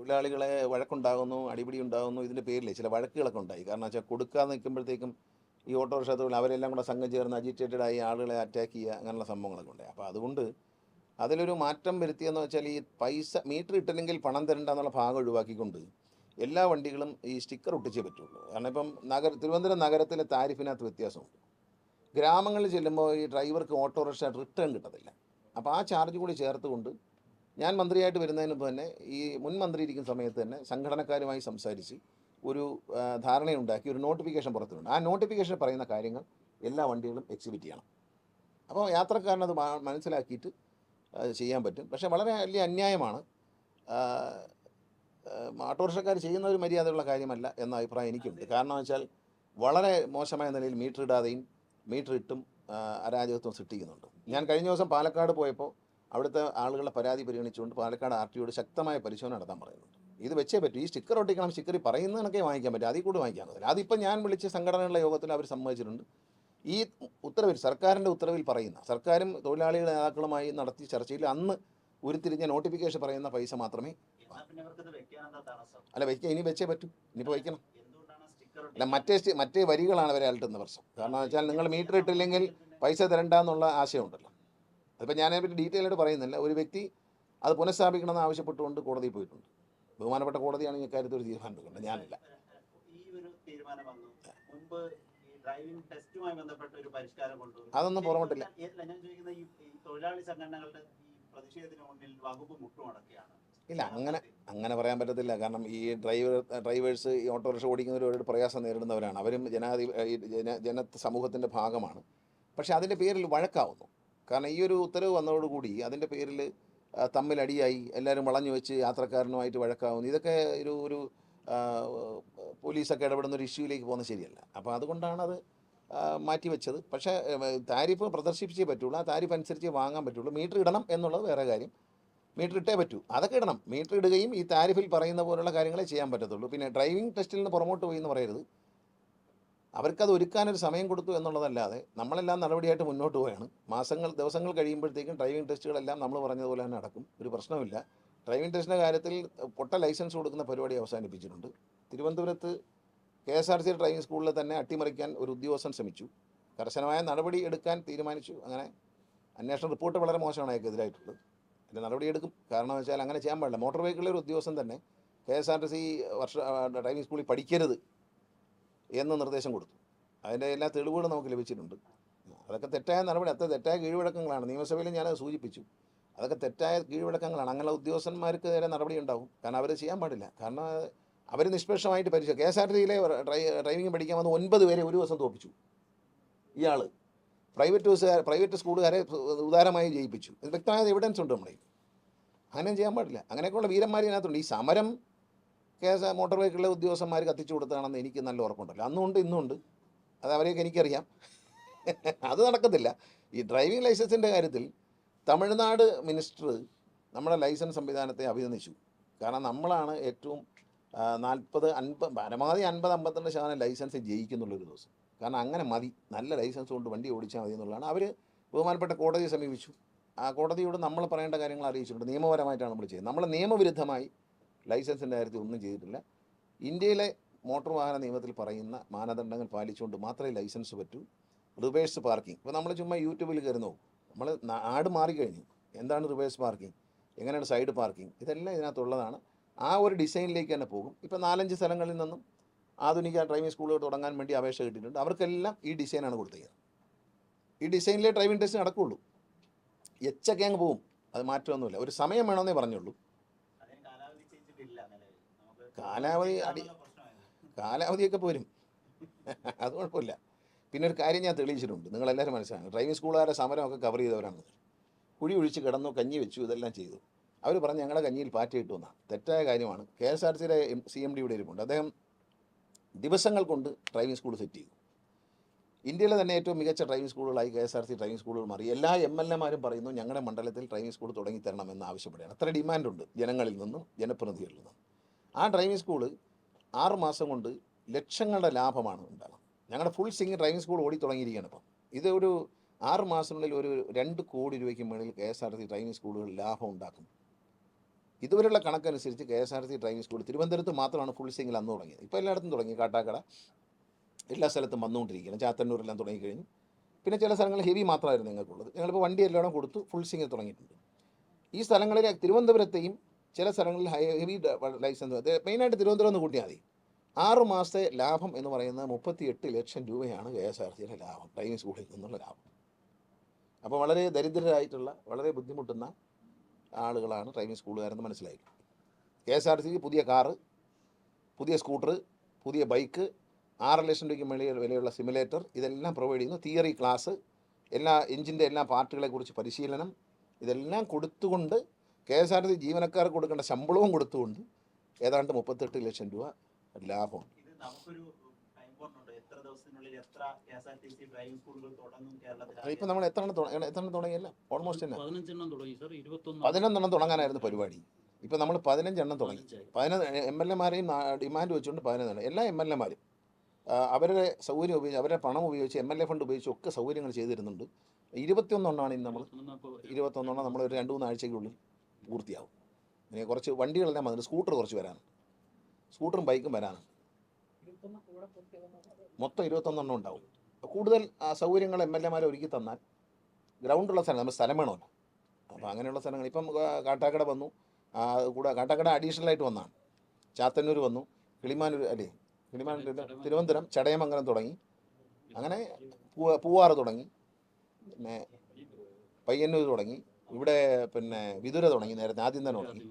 തൊഴിലാളികളെ വഴക്കുണ്ടാകുന്നു അടിപിടി ഉണ്ടാകുന്നു ഇതിന്റെ പേരിൽ ചില വഴക്കുകളൊക്കെ ഉണ്ടായി. കാരണം വെച്ചാൽ കൊടുക്കാതെ നിൽക്കുമ്പോഴത്തേക്കും ഈ ഓട്ടോറിക്ഷ തൊഴിൽ അവരെല്ലാം കൂടെ സംഘം ചേർന്ന് അജിറ്റേറ്റഡ് ആയി ആളുകളെ അറ്റാക്ക് ചെയ്യുക അങ്ങനെയുള്ള സംഭവങ്ങളൊക്കെ ഉണ്ടായി. അപ്പോൾ അതുകൊണ്ട് അതിലൊരു മാറ്റം വരുത്തിയെന്ന് വെച്ചാൽ ഈ പൈസ മീറ്റർ ഇട്ടില്ലെങ്കിൽ പണം തരണ്ട എന്നുള്ള ഭാഗം ഒഴിവാക്കിക്കൊണ്ട് എല്ലാ വണ്ടികളും ഈ സ്റ്റിക്കർ ഒട്ടിച്ചേ പറ്റുള്ളൂ. കാരണം ഇപ്പം നഗര തിരുവനന്തപുരം നഗരത്തിലെ താരിഫിനകത്ത് വ്യത്യാസമുണ്ട്. ഗ്രാമങ്ങളിൽ ചെല്ലുമ്പോൾ ഈ ഡ്രൈവർക്ക് ഓട്ടോറിക്ഷ റിട്ടേൺ കിട്ടത്തില്ല. അപ്പോൾ ആ ചാർജ് കൂടി ചേർത്തുകൊണ്ട് ഞാൻ മന്ത്രിയായിട്ട് വരുന്നതിന് മുമ്പ് തന്നെ ഈ മുൻ മന്ത്രി ഇരിക്കുന്ന സമയത്ത് തന്നെ സംഘടനക്കാരുമായി സംസാരിച്ച് ഒരു ധാരണയുണ്ടാക്കി ഒരു നോട്ടിഫിക്കേഷൻ പുറത്തുണ്ട് ആ നോട്ടിഫിക്കേഷൻ പറയുന്ന കാര്യങ്ങൾ എല്ലാ വണ്ടികളും എക്സിബിറ്റ് ചെയ്യണം. അപ്പോൾ യാത്രക്കാരനത് മനസ്സിലാക്കിയിട്ട് ചെയ്യാൻ പറ്റും. പക്ഷേ വളരെ വലിയ അന്യായമാണ് ഓട്ടോറിക്ഷക്കാർ ചെയ്യുന്ന ഒരു മര്യാദയുള്ള കാര്യമല്ല എന്ന അഭിപ്രായം എനിക്കുണ്ട്. കാരണം വെച്ചാൽ വളരെ മോശമായ നിലയിൽ മീറ്റർ ഇടാതെയും മീറ്റർ ഇട്ടും അരാജകത്വം സൃഷ്ടിക്കുന്നുണ്ട്. ഞാൻ കഴിഞ്ഞ ദിവസം പാലക്കാട് പോയപ്പോൾ അവിടുത്തെ ആളുകളുടെ പരാതി പരിഗണിച്ചുകൊണ്ട് പാലക്കാട് ആർ ടിയോട് ശക്തമായ പരിശോധന നടത്താൻ പറയുന്നുണ്ട്. ഇത് വെച്ചേ പറ്റൂ. ഈ സ്റ്റിക്കർ ഒട്ടിക്കണം സ്റ്റിക്കർ പറയുന്നതിനൊക്കെ വാങ്ങിക്കാൻ പറ്റും. അതിൽ കൂടി വാങ്ങിക്കാൻ പറ്റില്ല. അതിപ്പോൾ ഞാൻ വിളിച്ച സംഘടനകളുടെ യോഗത്തിൽ അവർ സമ്മതിച്ചിട്ടുണ്ട്. ഈ ഉത്തരവിൽ സർക്കാരിന്റെ ഉത്തരവിൽ പറയുന്ന സർക്കാരും തൊഴിലാളികളുടെ നേതാക്കളുമായി നടത്തിയ ചർച്ചയിൽ അന്ന് ഉരുത്തിരിഞ്ഞ നോട്ടിഫിക്കേഷൻ പറയുന്ന പൈസ മാത്രമേ അല്ല വയ്ക്കാം ഇനി വെച്ചേ പറ്റൂ. ഇനിയിപ്പോൾ വയ്ക്കണം അല്ല മറ്റേ മറ്റേ വരികളാണ് അവരെ അലട്ടുന്ന പ്രശ്നം. കാരണം വെച്ചാൽ നിങ്ങൾ മീറ്റർ ഇട്ടില്ലെങ്കിൽ പൈസ തരണ്ട എന്നുള്ള ആശയമുണ്ടല്ലോ. അതിപ്പോൾ ഞാനതിനെപ്പറ്റി ഡീറ്റെയിൽ ആയിട്ട് പറയുന്നില്ല. ഒരു വ്യക്തി അത് പുനഃസ്ഥാപിക്കണമെന്ന് ആവശ്യപ്പെട്ടുകൊണ്ട് കോടതിയിൽ പോയിട്ടുണ്ട്. ബഹുമാനപ്പെട്ട കോടതിയാണ് ഈ കാര്യത്തിൽ ഒരു തീരുമാനം എടുക്കേണ്ടത് ഞാനില്ല അതൊന്നും പുറമോട്ടില്ല ഇല്ല, ഞാൻ അങ്ങനെ അങ്ങനെ പറയാൻ പറ്റത്തില്ല. കാരണം ഈ ഡ്രൈവർ ഡ്രൈവേഴ്സ് ഈ ഓട്ടോറിക്ഷ ഓടിക്കുന്നവർ ഒരുപാട് പ്രയാസം നേരിടുന്നവരാണ്. അവരും ജനാധി ജന ജന സമൂഹത്തിന്റെ ഭാഗമാണ്. പക്ഷേ അതിന്റെ പേരിൽ വഴക്കാവുന്നു. കാരണം ഈ ഒരു ഉത്തരവ് വന്നതോടുകൂടി അതിന്റെ പേരിൽ തമ്മിലടിയായി എല്ലാവരും വളഞ്ഞു വെച്ച് യാത്രക്കാരനുമായിട്ട് വഴക്കാവുന്നു. ഇതൊക്കെ ഒരു ഒരു പോലീസൊക്കെ ഇടപെടുന്ന ഒരു ഇഷ്യൂയിലേക്ക് പോകുന്നത് ശരിയല്ല. അപ്പോൾ അതുകൊണ്ടാണ് അത് മാറ്റിവെച്ചത്. പക്ഷേ താരിഫ് പ്രദർശിപ്പിച്ചേ പറ്റുള്ളൂ. ആ താരിഫ് അനുസരിച്ച് വാങ്ങാൻ പറ്റുള്ളൂ. മീറ്റർ ഇടണം എന്നുള്ളത് വേറെ കാര്യം. മീറ്റർ ഇട്ടേ പറ്റൂ. അതൊക്കെ ഇടണം. മീറ്റർ ഇടുകയും ഈ താരിഫിൽ പറയുന്ന പോലുള്ള കാര്യങ്ങളെ ചെയ്യാൻ പറ്റത്തുള്ളൂ. പിന്നെ ഡ്രൈവിംഗ് ടെസ്റ്റിൽ നിന്ന് പുറമോട്ട് പോയി എന്ന് പറയരുത്. അവർക്കത് ഒരുക്കാനൊരു സമയം കൊടുത്തു എന്നുള്ളതല്ലാതെ നമ്മളെല്ലാം നടപടിയായിട്ട് മുന്നോട്ട് പോവുകയാണ് മാസങ്ങൾ ദിവസങ്ങൾ കഴിയുമ്പോഴത്തേക്കും ഡ്രൈവിംഗ് ടെസ്റ്റുകളെല്ലാം നമ്മൾ പറഞ്ഞതുപോലെ തന്നെ നടക്കും. ഒരു പ്രശ്നമില്ല ഡ്രൈവിംഗ് ടെസ്റ്റിന്റെ കാര്യത്തിൽ പൊട്ട ലൈസൻസ് കൊടുക്കുന്ന പരിപാടി അവസാനിപ്പിച്ചിട്ടുണ്ട്. തിരുവനന്തപുരത്ത് K S R C driving സ്കൂളിൽ തന്നെ അട്ടിമറിക്കാൻ ഒരു ഉദ്യോഗസ്ഥൻ ശ്രമിച്ചു. കർശനമായ നടപടി എടുക്കാൻ തീരുമാനിച്ചു. അങ്ങനെ അന്വേഷണ റിപ്പോർട്ട് വളരെ മോശമാണ് അയാൾക്കെതിരായിട്ടുള്ളത് അതിന്റെ നടപടിയെടുക്കും കാരണം വെച്ചാൽ അങ്ങനെ ചെയ്യാൻ പാടില്ല. മോട്ടോർ വെഹിക്കിളിൽ ഒരു ഉദ്യോഗസ്ഥൻ തന്നെ K S R T C വർഷ ഡ്രൈവിംഗ് സ്കൂളിൽ പഠിക്കരുത്. എന്ന് നിർദ്ദേശം കൊടുത്തു. അതിന്റെ എല്ലാ തെളിവുകളും നമുക്ക് ലഭിച്ചിട്ടുണ്ട്. അതൊക്കെ തെറ്റായ നടപടി അത്ര തെറ്റായ കീഴ്വഴക്കങ്ങളാണ്. നിയമസഭയിൽ ഞാനത് സൂചിപ്പിച്ചു. അതൊക്കെ തെറ്റായ കീഴ്വഴക്കങ്ങളാണ്. അങ്ങനെ ഉദ്യോഗസ്ഥന്മാർക്ക് നേരെ നടപടി ഉണ്ടാവും. കാരണം അവർ ചെയ്യാൻ പാടില്ല. കാരണം അവർ നിഷ്പക്ഷമായിട്ട് പരിശോ കെ എസ് ആർ ടിയിലെ ഡ്രൈവിംഗ് പഠിക്കാൻ വന്ന് ഒൻപത് പേരെ ഒരു ദിവസം തോപ്പിച്ചു. ഇയാൾ പ്രൈവറ്റ് ബസ്സുകാർ പ്രൈവറ്റ് സ്കൂളുകാരെ ഉദാരമായി ജയിപ്പിച്ചു. വ്യക്തമായ എവിഡൻസ് ഉണ്ട് നമ്മുടെ അങ്ങനെ ചെയ്യാൻ പാടില്ല. അങ്ങനെയൊക്കെയുള്ള വീരന്മാർ ഈ സമരം കെ എസ് മോട്ടോർ വെഹിക്കിളിലെ ഉദ്യോഗസ്ഥന്മാർ കത്തിച്ചു കൊടുത്തതാണെന്ന് എനിക്ക് നല്ല ഉറപ്പുണ്ടല്ലോ. അന്നുണ്ട് ഇന്നുണ്ട്. അത് അവരെയൊക്കെ എനിക്കറിയാം. അത് നടക്കത്തില്ല. ഈ ഡ്രൈവിംഗ് ലൈസൻസിന്റെ കാര്യത്തിൽ തമിഴ്നാട് മിനിസ്റ്റർ നമ്മുടെ ലൈസൻസ് സംവിധാനത്തെ അഭിനന്ദിച്ചു. കാരണം നമ്മളാണ് ഏറ്റവും നാൽപ്പത് അൻപത് പരമാവധി അൻപത് അമ്പത്തിരണ്ട് ശതമാനം ലൈസൻസ് ജയിക്കുന്നുള്ളൊരു ദിവസം. കാരണം അങ്ങനെ മതി. നല്ല ലൈസൻസ് കൊണ്ട് വണ്ടി ഓടിച്ചാൽ മതി എന്നുള്ളതാണ്. അവർ ബഹുമാനപ്പെട്ട കോടതിയെ സമീപിച്ചു. ആ കോടതിയോട് നമ്മൾ പറയേണ്ട കാര്യങ്ങൾ അറിയിച്ചിട്ടുണ്ട്. നിയമപരമായിട്ടാണ് നമ്മൾ ചെയ്യുന്നത്. നമ്മൾ നിയമവിരുദ്ധമായി ലൈസൻസിന്റെ കാര്യത്തിൽ ഒന്നും ചെയ്തിട്ടില്ല. ഇന്ത്യയിലെ മോട്ടോർ വാഹന നിയമത്തിൽ പറയുന്ന മാനദണ്ഡങ്ങൾ പാലിച്ചുകൊണ്ട് മാത്രമേ ലൈസൻസ് പറ്റൂ. Reverse parking. ഇപ്പോൾ നമ്മൾ ചുമ്മാ യൂട്യൂബിൽ കയറി നോക്കും. നമ്മൾ ആട് മാറിക്കഴിഞ്ഞു എന്താണ് റിവേഴ്സ് പാർക്കിംഗ്? എങ്ങനെയാണ് സൈഡ് പാർക്കിംഗ്? ഇതെല്ലാം ഇതിനകത്തുള്ളതാണ്. ആ ഒരു ഡിസൈനിലേക്ക് തന്നെ പോകും. ഇപ്പോൾ നാലഞ്ച് സ്ഥലങ്ങളിൽ നിന്നും ആധുനിക ഡ്രൈവിംഗ് സ്കൂളുകൾ തുടങ്ങാൻ വേണ്ടി അപേക്ഷ കിട്ടിയിട്ടുണ്ട്. അവർക്കെല്ലാം ഈ ഡിസൈനാണ് കൊടുത്തത് ഈ ഡിസൈനിലെ ഡ്രൈവിംഗ് ടെസ്റ്റ് നടക്കുകയുള്ളൂ എച്ചൊക്കെ അങ്ങ് പോവും അത് മാറ്റമൊന്നുമില്ല. ഒരു സമയം വേണമെന്നേ പറഞ്ഞുള്ളൂ അതിന് കാലാവധി ചെയ്തിട്ടില്ല നിലവിൽ നമുക്ക് കാലാവധി അടി. കാലാവധിയൊക്കെ പോരും. അത് കുഴപ്പമില്ല. പിന്നെ ഒരു കാര്യം ഞാൻ തെളിയിച്ചിട്ടുണ്ട്. നിങ്ങളെല്ലാവരും മനസ്സിലാക്കണം. ഡ്രൈവിംഗ് സ്കൂളുകാരെ സമരമൊക്കെ കവർ ചെയ്തവരാണ്. കുഴി ഒഴിച്ച് കിടന്നു കഞ്ഞി വെച്ചു ഇതെല്ലാം ചെയ്തു. അവർ പറഞ്ഞ് ഞങ്ങളുടെ കഞ്ഞിയിൽ പാറ്റ ഇട്ടു എന്നാണ്. തെറ്റായ കാര്യമാണ്. കെ എസ് ആർ സിയുടെ സി എം ഡി ഇവിടെ ഇരിപ്പുണ്ട്. അദ്ദേഹം ദിവസങ്ങൾ കൊണ്ട് ഡ്രൈവിംഗ് സ്കൂൾ സെറ്റ് ചെയ്തു. ഇന്ത്യയിലെ തന്നെ ഏറ്റവും മികച്ച driving സ്കൂളുകളായി K S R C driving സ്കൂളുകൾ മാറി. എല്ലാ എം എൽ എമാരും പറയുന്നു ഞങ്ങളുടെ മണ്ഡലത്തിൽ ഡ്രൈവിംഗ് സ്കൂൾ തുടങ്ങി തരണമെന്ന് ആവശ്യപ്പെടുകയാണ്. അത്ര ഡിമാൻഡുണ്ട് ജനങ്ങളിൽ നിന്നും ജനപ്രതിനിധികളിൽ നിന്നും. ആ ഡ്രൈവിംഗ് സ്കൂൾ ആറ് മാസം കൊണ്ട് ലക്ഷങ്ങളുടെ ലാഭമാണ് ഉണ്ടാകുന്നത്. ഞങ്ങളുടെ ഫുൾ സിംഗ് ഡ്രൈവിംഗ് സ്കൂൾ ഓടി തുടങ്ങിയിരിക്കുകയാണ് ഇപ്പം. ഇത് ഒരു ആറ് മാസത്തിനുള്ളിൽ ഒരു രണ്ട് കോടി രൂപയ്ക്ക് മുകളിൽ K S R T driving സ്കൂളുകൾ ലാഭം ഉണ്ടാക്കും. ഇതുവരെയുള്ള കണക്കനുസരിച്ച് K S R T driving school തിരുവനന്തപുരത്ത് മാത്രമാണ് ഫുൾ സിംഗിൽ അന്ന് തുടങ്ങിയത്. ഇപ്പോൾ എല്ലായിടത്തും തുടങ്ങി. കാട്ടാക്കട എല്ലാ സ്ഥലത്തും വന്നുകൊണ്ടിരിക്കുകയാണ്. ചാത്തന്നൂരെല്ലാം തുടങ്ങിക്കഴിഞ്ഞു. പിന്നെ ചില സ്ഥലങ്ങളിൽ ഹെവി മാത്രമായിരുന്നു ഞങ്ങൾക്കുള്ളത്. ഞങ്ങളിപ്പോൾ വണ്ടി എല്ലായിടം കൊടുത്തു ഫുൾ സിംഗിൽ തുടങ്ങിയിട്ടുണ്ട്. ഈ സ്ഥലങ്ങളിൽ തിരുവനന്തപുരത്തെയും ചില സ്ഥലങ്ങളിൽ ഹെവി ലൈസൻസ് മെയിനായിട്ട് തിരുവനന്തപുരം ഒന്ന് കൂട്ടിയാൽ മതി. ആറ് മാസത്തെ ലാഭം എന്ന് പറയുന്നത് മുപ്പത്തി എട്ട് ലക്ഷം രൂപയാണ് കെ എസ് ആർ സിയുടെ ലാഭം ഡ്രൈവിംഗ് സ്കൂളിൽ നിന്നുള്ള ലാഭം. അപ്പോൾ വളരെ ദരിദ്രരായിട്ടുള്ള വളരെ ബുദ്ധിമുട്ടുന്ന ആളുകളാണ് ഡ്രൈവിംഗ് സ്കൂളുകാരെന്ന് മനസ്സിലായി. കെ എസ് ആർ സിക്ക് പുതിയ കാറ് പുതിയ സ്കൂട്ടർ പുതിയ ബൈക്ക് ആറ് ലക്ഷം രൂപയ്ക്ക് മേളിൽ വിലയുള്ള സിമുലേറ്റർ ഇതെല്ലാം പ്രൊവൈഡ് ചെയ്യുന്നു. തിയറി ക്ലാസ് എല്ലാ എഞ്ചിന്റെ എല്ലാ പാർട്ടുകളെക്കുറിച്ച് പരിശീലനം ഇതെല്ലാം കൊടുത്തുകൊണ്ട് കെ എസ് ആർ ടി ജീവനക്കാർക്ക് കൊടുക്കേണ്ട ശമ്പളവും കൊടുത്തുകൊണ്ട് ഏതാണ്ട് മുപ്പത്തെട്ട് ലക്ഷം രൂപ ലാഭം. ഇത് നമുക്കൊരു ടൈം ബോണ്ടുണ്ട് എത്ര ദിവസത്തിനുള്ളിൽ എത്ര K S R T C driving സ്കൂളുകൾ തുടങ്ങും കേരളത്തിൽ? ഇപ്പം നമ്മൾ എത്ര എത്ര എണ്ണം തുടങ്ങിയല്ല? ഓൾമോസ്റ്റ് തന്നെ. പതിനൊന്നെണ്ണം തുടങ്ങാനായിരുന്നു പരിപാടി. ഇപ്പം നമ്മൾ പതിനഞ്ചെണ്ണം തുടങ്ങി. പതിനൊന്ന് എം എൽ എമാരെയും ഡിമാൻഡ് വെച്ചുകൊണ്ട് പതിനൊന്നെണ്ണം. എല്ലാ എം എൽ എമാരും അവരുടെ സൗകര്യം ഉപയോഗിച്ച് അവരുടെ പണം ഉപയോഗിച്ച് എം എൽ എ ഫണ്ട് ഉപയോഗിച്ച് ഒക്കെ സൗകര്യങ്ങൾ ചെയ്തിരുന്നുണ്ട്. ഇരുപത്തിയൊന്നെണ്ണമാണ് ഇന്ന് നമ്മൾ ഇരുപത്തൊന്നെണ്ണം നമ്മൾ ഒരു രണ്ട് മൂന്ന് ആഴ്ചയ്ക്കുള്ളിൽ പൂർത്തിയാവും. ഇനി കുറച്ച് വണ്ടികളെല്ലാം വന്നിട്ട് സ്കൂട്ടർ കുറച്ച് വരാനുണ്ട്. സ്കൂട്ടറും ബൈക്കും വരാനുണ്ട്. മൊത്തം ഇരുപത്തൊന്നെണ്ണം ഉണ്ടാവും. കൂടുതൽ സൗകര്യങ്ങൾ എം എൽ എമാരെ ഒരുക്കി തന്നാൽ ഗ്രൗണ്ടുള്ള സ്ഥലം നമ്മൾ സ്ഥലം വേണമല്ലോ. അപ്പോൾ അങ്ങനെയുള്ള സ്ഥലങ്ങൾ ഇപ്പം കാട്ടാക്കട വന്നു. കൂടെ കാട്ടാക്കട അഡീഷണൽ ആയിട്ട് വന്നതാണ്. ചാത്തന്നൂർ വന്നു. കിളിമാനൂർ അല്ലേ? കിളിമാനൂർ തിരുവനന്തപുരം ചടയമംഗലം തുടങ്ങി. അങ്ങനെ പൂവ പൂവാറ് തുടങ്ങി. പിന്നെ പയ്യന്നൂർ തുടങ്ങി. ഇവിടെ പിന്നെ വിതുര തുടങ്ങി നേരത്തെ ആദ്യം തന്നെ തുടങ്ങി.